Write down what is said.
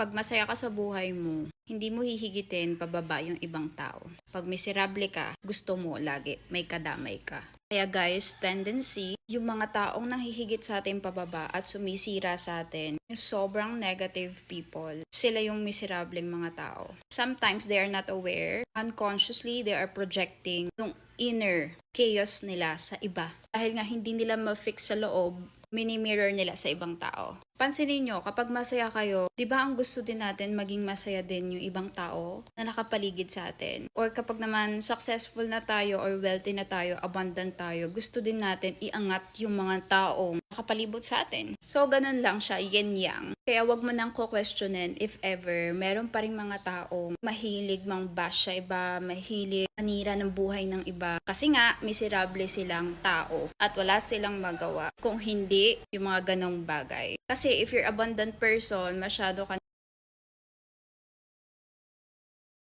Pag masaya ka sa buhay mo, hindi mo hihigitin pababa yung ibang tao. Pag miserable ka, gusto mo lagi may kadamay ka. Kaya guys, tendency, yung mga taong nanghihigit sa atin pababa at sumisira sa atin, yung sobrang negative people, sila yung miserableng mga tao. Sometimes they are not aware, unconsciously they are projecting yung inner chaos nila sa iba. Dahil nga hindi nila ma-fix sa loob, mini-mirror nila sa ibang tao. Pansinin nyo, kapag masaya kayo, di ba ang gusto din natin maging masaya din yung ibang tao na nakapaligid sa atin? Or kapag naman successful na tayo or wealthy na tayo, abundant tayo, gusto din natin iangat yung mga taong nakapalibot sa atin. So, ganun lang siya, yin-yang. Kaya wag mo nang ko-questionin if ever meron pa rin mga taong mahilig mang bash sa iba, mahilig manira ng buhay ng iba. Kasi nga, miserable silang tao at wala silang magawa kung hindi yung mga ganong bagay. Kasi if you're abundant person, masyado ka